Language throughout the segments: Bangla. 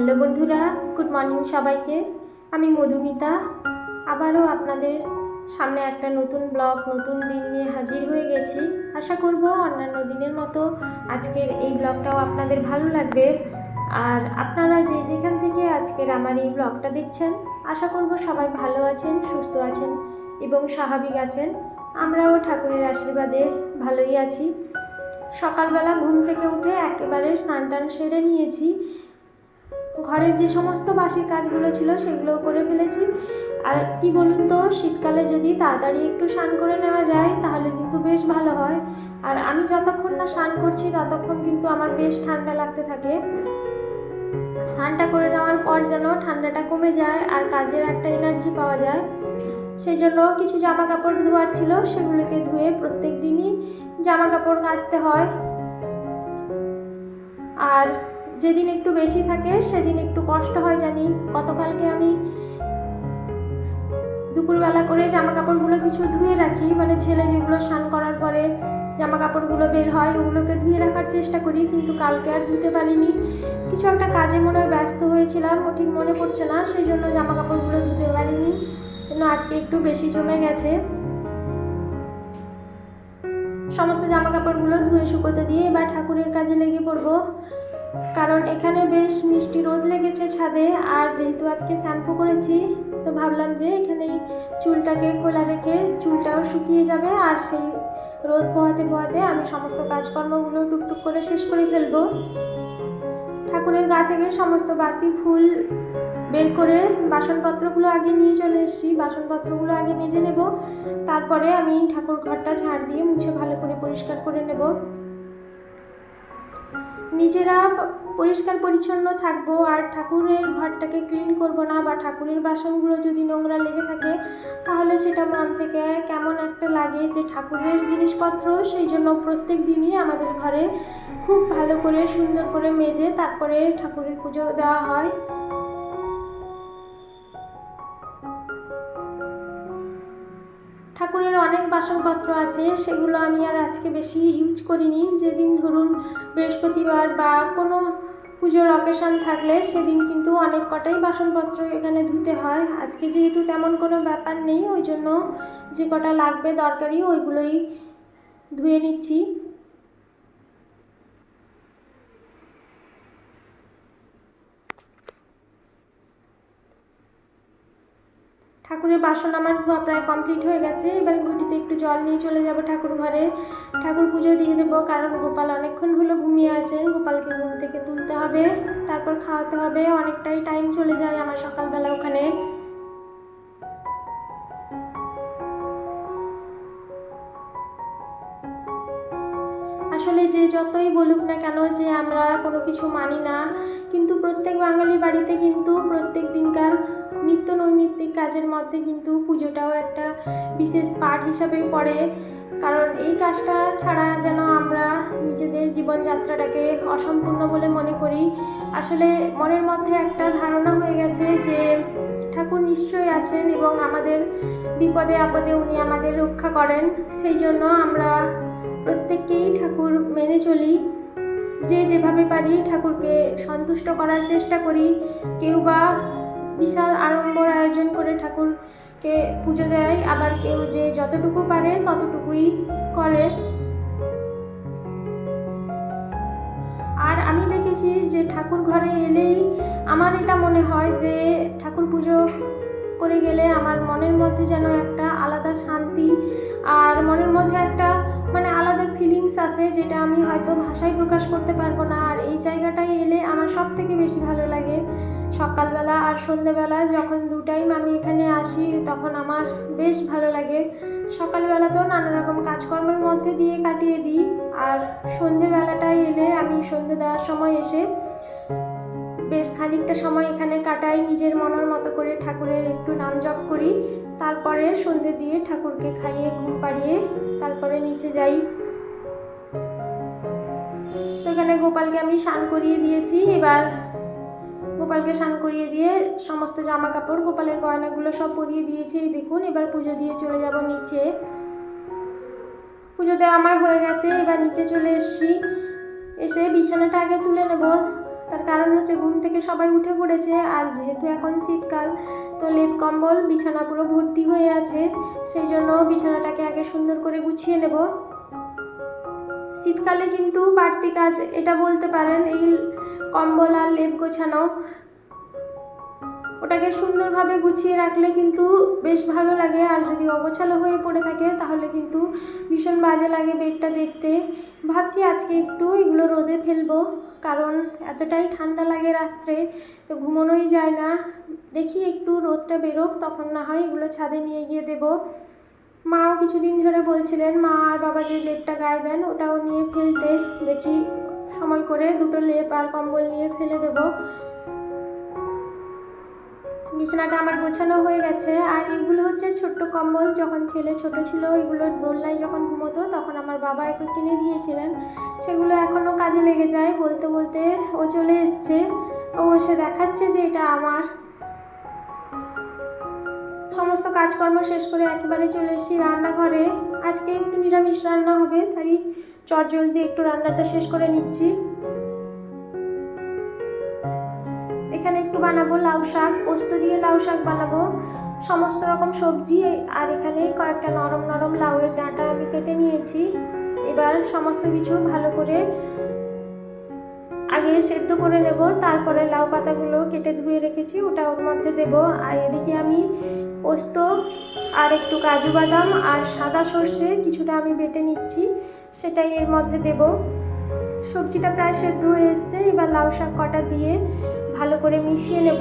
হ্যালো বন্ধুরা, গুড মর্নিং সবাইকে। আমি মধুমিতা। আবারও আপনাদের সামনে একটা নতুন ব্লগ, নতুন দিন নিয়ে হাজির হয়ে গেছি। আশা করব অন্যান্য দিনের মতো আজকের এই ব্লগটাও আপনাদের ভালো লাগবে। আর আপনারা যে যেখান থেকে আজকের আমার এই ব্লগটা দেখছেন, আশা করব সবাই ভালো আছেন, সুস্থ আছেন এবং স্বাভাবিক আছেন। আমরাও ঠাকুরের আশীর্বাদে ভালোই আছি। সকালবেলা ঘুম থেকে উঠে একেবারে স্নান টান সেরে নিয়েছি। ঘরের যে সমস্ত বাসি কাজগুলো ছিল সেগুলো করে ফেলেছি। আর কি বলুন তো, শীতকালে যদি তাড়াতাড়ি একটু স্নান করে নেওয়া যায়, তাহলে কিন্তু বেশ ভালো হয়। আর আমি যতক্ষণ না স্নান করছি, ততক্ষণ কিন্তু আমার বেশ ঠান্ডা লাগতে থাকে। স্নানটা করে নেওয়ার পর যেন ঠান্ডাটা কমে যায় আর কাজের একটা এনার্জি পাওয়া যায়। সেই জন্য কিছু জামা কাপড় ধোয়ার ছিল, সেগুলোকে ধুয়ে প্রত্যেক দিনই জামা কাপড় কাচতে হয়। আর যেদিন একটু বেশি থাকে, সেদিন একটু কষ্ট হয় জানি। গতকালকে আমি দুপুরবেলা করে জামা কাপড়গুলো কিছু ধুয়ে রাখি মানে ছেলে যেগুলো স্নান করার পরে জামা কাপড়গুলো বের হয়, ওগুলোকে ধুয়ে রাখার চেষ্টা করি, কিন্তু কালকে আর ধুতে পারিনি। কিছু একটা কাজে মনে হয় ব্যস্ত হয়েছিলাম, ও ঠিক মনে পড়ছে না, সেই জন্য জামা কাপড়গুলো ধুতে পারিনি। কিন্তু আজকে একটু বেশি জমে গেছে। সমস্ত জামা কাপড়গুলো ধুয়ে শুকোতে দিয়ে এবার ঠাকুরের কাজে লেগে পড়ব। কারণ এখানে বেশ মিষ্টি রোদ লেগেছে ছাদে, আর যেহেতু আজকে শ্যাম্পু করেছি, তো ভাবলাম যে এখানেই চুলটাকে খোলা রেখে চুলটাও শুকিয়ে যাবে, আর সেই রোদ পোহাতে পোহাতে আমি সমস্ত কাজকর্মগুলো টুকটুক করে শেষ করে ফেলব। ঠাকুরের গা থেকে সমস্ত বাসি ফুল বের করে বাসনপত্রগুলো আগে নিয়ে চলে এসেছি। বাসনপত্রগুলো আগে মেজে নেব, তারপরে আমি ঠাকুর ঘরটা ঝাড় দিয়ে মুছে ভালো করে পরিষ্কার করে নেব। নিজেরা পরিষ্কার পরিচ্ছন্ন থাকব আর ঠাকুরের ঘরটাকে ক্লিন করব না বা ঠাকুরের বাসনগুলো যদি নোংরা লেগে থাকে, তাহলে সেটা মন থেকে কেমন একটা লাগে যে ঠাকুরের জিনিসপত্র সেই জন্য প্রত্যেক দিনই আমাদের ঘরে খুব ভালো করে সুন্দর করে মেজে তারপরে ঠাকুরের পুজো দেওয়া হয়। ঠাকুরের অনেক বাসনপত্র আছে, সেগুলো আমি আর আজকে বেশি ইউজ করিনি। যেদিন ধরুন বৃহস্পতিবার বা কোনো পুজোর অকেশান থাকলে সেদিন কিন্তু অনেক কটাই বাসনপত্র এখানে ধুতে হয়। আজকে যেহেতু তেমন কোনো ব্যাপার নেই, ওই জন্য যে কটা লাগবে দরকারি ওইগুলোই ধুয়ে নিচ্ছি। ঠাকুরের বাসন আমার ধোয়া প্রায় কমপ্লিট হয়ে গেছে। এবার ঘটিতে একটু জল নিয়ে চলে যাব ঠাকুর ঘরে। ঠাকুর পুজো দিয়ে দেবো কারণ গোপাল অনেকক্ষণ হলো ঘুমিয়ে আছেন। গোপালকে ঘুম থেকে তুলতে হবে, তারপর খাওয়াতে হবে। অনেকটাই টাইম চলে যায় আমার সকালবেলা ওখানে। আসলে যে যতই বলুক না কেন যে আমরা কোনো কিছু মানি না, কিন্তু প্রত্যেক বাঙালি বাড়িতে কিন্তু প্রত্যেক দিনকার নৈমিত্তিক কাজের মধ্যে কিন্তু পুজোটাও একটা বিশেষ পাঠ হিসাবে পড়ে। কারণ এই কাজটা ছাড়া যেন আমরা নিজেদের জীবনযাত্রাটাকে অসম্পূর্ণ বলে মনে করি। আসলে মনের মধ্যে একটা ধারণা হয়ে গেছে যে ঠাকুর নিশ্চয়ই আছেন এবং আমাদের বিপদে আপদে উনি আমাদের রক্ষা করেন। সেই জন্য আমরা প্রত্যেককেই ঠাকুর মেনে চলি। যে যেভাবে পারি ঠাকুরকে সন্তুষ্ট করার চেষ্টা করি। কেউ বা বিশাল আড়ম্বর আয়োজন করে ঠাকুরকে পুজো দেয়। আবার কেউ যে যতটুকু পারে ততটুকুই করে। আর আমি দেখেছি যে ঠাকুর ঘরে এলেই আমার এটা মনে হয় যে ঠাকুর পুজো করে গেলে আমার মনের মধ্যে যেন একটা আলাদা শান্তি আর মনের মধ্যে একটা মানে আলাদা ফিলিংস আসে যেটা আমি হয়তো ভাষায় প্রকাশ করতে পারব না। আর এই জায়গাটায় এলে আমার সব থেকে বেশি ভালো লাগে। সকালবেলা আর সন্ধেবেলা যখন দু টাইম আমি এখানে আসি, তখন আমার বেশ ভালো লাগে। সকালবেলাতেও নানা রকম কাজকর্মের মধ্যে দিয়ে কাটিয়ে দিই, আর সন্ধেবেলাটায় এলে আমি সন্ধে দেওয়ার সময় এসে বেশ খানিকটা সময় এখানে কাটাই, নিজের মনের মতো করে ঠাকুরের একটু নাম জপ করি। তারপরে সন্ধে দিয়ে ঠাকুরকে খাইয়ে, ঘুম পাড়িয়ে তারপরে নিচে যাই। তো এখানে গোপালকে আমি স্নান করিয়ে দিয়েছি। এবার গোপালকে স্নান করিয়ে দিয়ে সমস্ত জামা কাপড় গোপালের গয়নাগুলো সব পরিয়ে দিয়েছি। দেখুন, এবার পুজো দিয়ে চলে যাব নিচে। পুজো দেওয়া আমার হয়ে গেছে, এবার নিচে চলে এসছি। এসে বিছানাটা আগে তুলে নেব। তার কারণ হচ্ছে ঘুম থেকে সবাই উঠে পড়েছে, আর যেহেতু এখন শীতকাল, তো লেপ কম্বল, বিছানা পুরো ভর্তি হয়ে আছে। সেই জন্য বিছানাটাকে আগে সুন্দর করে গুছিয়ে নেব। শীতকালে কিন্তু বাড়তি কাজ, এটা বলতে পারেন, এই কম্বল আর লেপ গোছানো। ওটাকে সুন্দরভাবে গুছিয়ে রাখলে কিন্তু বেশ ভালো লাগে। আর যদি অগোছালো হয়ে পড়ে থাকে, তাহলে কিন্তু ভীষণ বাজে লাগে বেডটা দেখতে। ভাবছি আজকে একটু এগুলো রোদে ফেলব, কারণ এতটাই ঠান্ডা লাগে রাত্রে, তো ঘুমানোই যায় না। দেখি একটু রোদটা বেরোক, তখন না হয় এগুলো ছাদে নিয়ে গিয়ে দেবো। মাও কিছুদিন ধরে বলছিলেন, মা আর বাবা যে লেপটা গায়ে দেন, ওটাও নিয়ে ফেলতে। দেখি সময় করে দুটো লেপ আর কম্বল নিয়ে ফেলে দেবো। বিছানাটা আমার গোছানো হয়ে গেছে। আর এগুলো হচ্ছে ছোট্ট কম্বল। যখন ছেলে ছোট ছিল, এগুলো দোলনায় যখন ঘুমোতো, তখন আমার বাবা একে কিনে দিয়েছিলেন। সেগুলো এখনও কাজে লেগে যায়। বলতে বলতে ও চলে এসছে। ও এসে দেখাচ্ছে যে এটা আমার। সমস্ত কাজকর্ম শেষ করে একেবারে চলে এসেছি রান্নাঘরে। আজকে একটু নিরামিষ রান্না হবে তাই চটজলদি একটু রান্নাটা শেষ করে নিচ্ছি। বানাবো, লাউ শাক, পোস্ত দিয়ে লাউ শাক বানাবো। সমস্ত রকম সবজি, আর এখানে কয়েকটা নরম নরম লাউয়ের ডাঁটা আমি কেটে নিয়েছি। এবার সমস্ত কিছু ভালো করে আগে সেদ্ধ করে নেব, তারপরে লাউ পাতাগুলো কেটে ধুয়ে রেখেছি, ওটা ওর মধ্যে দেব। আর এদিকে আমি পোস্ত আর একটু কাজু বাদাম আর সাদা সর্ষে কিছুটা আমি বেটে নিচ্ছি, সেটাই এর মধ্যে দেব। সবজিটা প্রায় সেদ্ধ হয়ে এসছে, এবার লাউ শাক কটা দিয়ে ভালো করে মিশিয়ে নেব।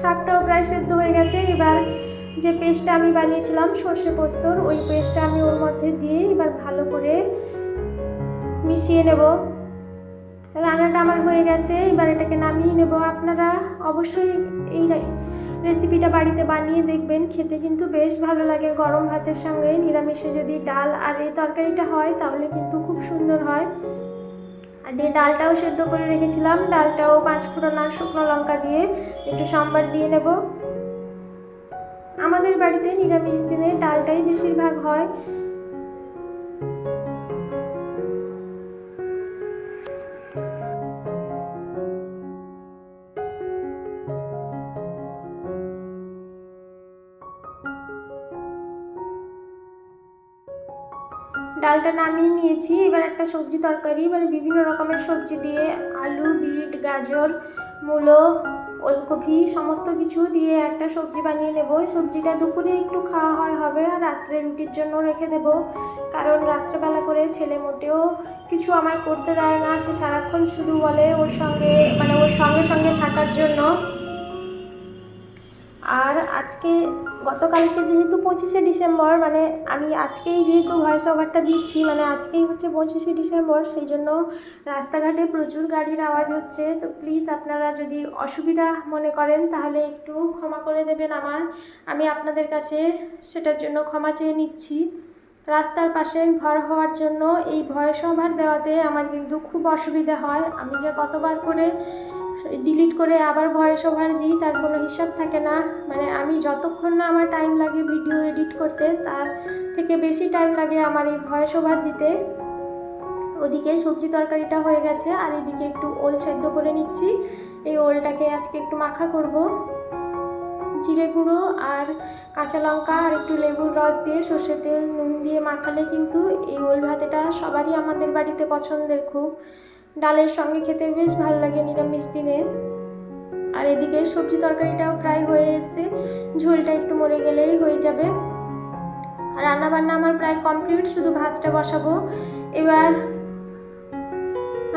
শাকটাও প্রায় সেদ্ধ হয়ে গেছে। এবার যে পেস্টটা আমি বানিয়েছিলাম, সর্ষে পোস্তর, ওই পেস্টটা আমি ওর মধ্যে দিয়ে এবার ভালো করে মিশিয়ে নেব। রান্নাটা আমার হয়ে গেছে। এবার এটাকে নামিয়ে নেব। আপনারা অবশ্যই এই রেসিপিটা বাড়িতে বানিয়ে দেখবেন। খেতে কিন্তু বেশ ভালো লাগে। গরম ভাতের সঙ্গে নিরামিষে যদি ডাল আর এই তরকারিটা হয়, তাহলে কিন্তু খুব সুন্দর হয়। দিয়ে ডালটাও সেদ্ধ করে রেখেছিলাম। ডালটাও পাঁচ ফোড়ন আর শুকনো লঙ্কা দিয়ে একটু সাম্বার দিয়ে নেব। আমাদের বাড়িতে নিরামিষ দিনে ডালটাই বেশিরভাগ হয়। ডালটা নামিয়ে নিয়েছি। এবার একটা সবজি তরকারি মানে বিভিন্ন রকমের সবজি দিয়ে আলু, বিট, গাজর, মূলো, ওলকপি, সমস্ত কিছু দিয়ে একটা সবজি বানিয়ে নেব। সবজিটা দুপুরে একটু খাওয়া হয় হবে আর রাত্রে রুটির জন্য রেখে দেব। কারণ রাত্রেবেলা করে ছেলে মোটেও কিছু আমায় করতে দেয় না। সে সারাক্ষণ শুধু বলে ওর সঙ্গে মানে ওর সঙ্গে সঙ্গে থাকার জন্য। আর আজকে গতকালকে যেহেতু পঁচিশে ডিসেম্বর মানে আমি আজকেই যেহেতু ভয়েস ওভারটা দিচ্ছি মানে আজকেই হচ্ছে পঁচিশে ডিসেম্বর, সেই জন্য রাস্তাঘাটে প্রচুর গাড়ির আওয়াজ হচ্ছে। তো প্লিজ আপনারা যদি অসুবিধা মনে করেন, তাহলে একটু ক্ষমা করে দেবেন আমার আমি আপনাদের কাছে সেটার জন্য ক্ষমা চেয়ে নিচ্ছি। রাস্তার পাশে ঘর হওয়ার জন্য এই ভয়েস ওভার দেওয়াতে আমার কিন্তু খুব অসুবিধা হয়। আমি যে কতবার করে ডিলিট করে আবার ভয়েস ওভার দিই, তার কোনো হিসাব থাকে না। মানে আমি যতক্ষণ না আমার টাইম লাগে ভিডিও এডিট করতে, তার থেকে বেশি টাইম লাগে আমার এই ভয়েস ওভার দিতে। ওদিকে সবজি তরকারিটা হয়ে গেছে, আর এদিকে একটু ওল সেদ্ধ করে নিচ্ছি। এই ওলটাকে আজকে একটু মাখা করব। জিরে গুঁড়ো আর কাঁচা লঙ্কা আর একটু লেবুর রস দিয়ে সর্ষের তেল, নুন দিয়ে মাখালে কিন্তু এই ওল ভাতেটা সবারই আমাদের বাড়িতে পছন্দের খুব। ডালের সঙ্গে খেতে বেশ ভালো লাগে নিরামিষ দিনে। আর এদিকে সবজি তরকারিটাও প্রায় হয়ে এসছে। ঝোলটা একটু মরে গেলেই হয়ে যাবে। রান্না বান্না আমার প্রায় কমপ্লিট, শুধু ভাতটা বসাবো। এবার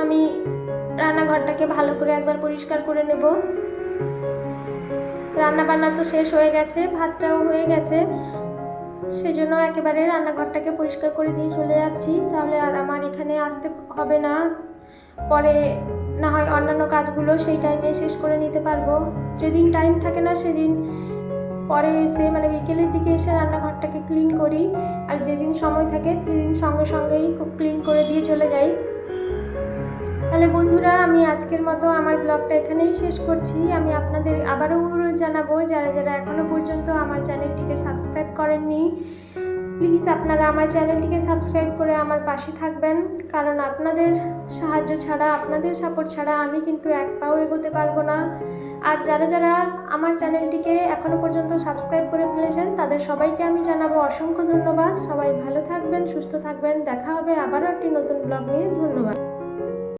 আমি রান্নাঘরটাকে ভালো করে একবার পরিষ্কার করে নেব। রান্না বান্না তো শেষ হয়ে গেছে, ভাতটাও হয়ে গেছে। সেজন্য একেবারে রান্নাঘরটাকে পরিষ্কার করে দিয়ে চলে যাচ্ছি। তাহলে আর আমার এখানে আসতে হবে না। পরে না হয় অন্যান্য কাজগুলো সেই টাইমে শেষ করে নিতে পারব। যেদিন টাইম থাকে না সেদিন পরে এসে মানে বিকেলের দিকে এসে রান্নাঘরটাকে ক্লিন করি। আর যেদিন সময় থাকে সেদিন সঙ্গে সঙ্গেই খুব ক্লিন করে দিয়ে চলে যাই। তাহলে বন্ধুরা, আমি আজকের মতো আমার ব্লগটা এখানেই শেষ করছি। আমি আপনাদের আবারও অনুরোধ জানাব, যারা যারা এখনও পর্যন্ত আমার চ্যানেলটিকে সাবস্ক্রাইব করেননি প্লিজ আপনারা আমার চ্যানেলটিকে সাবস্ক্রাইব করে আমার পাশে থাকবেন, কারণ আপনাদের সাহায্য ছাড়া, আপনাদের সাপোর্ট ছাড়া আমি কিন্তু এক পাও এগোতে পারব না। আর যারা যারা আমার চ্যানেলটিকে এখনও পর্যন্ত সাবস্ক্রাইব করে ফেলেছেন, তাদের সবাইকে আমি জানাব অসংখ্য ধন্যবাদ। সবাই ভালো থাকবেন, সুস্থ থাকবেন। দেখা হবে আবারও একটি নতুন ব্লগ নিয়ে। ধন্যবাদ।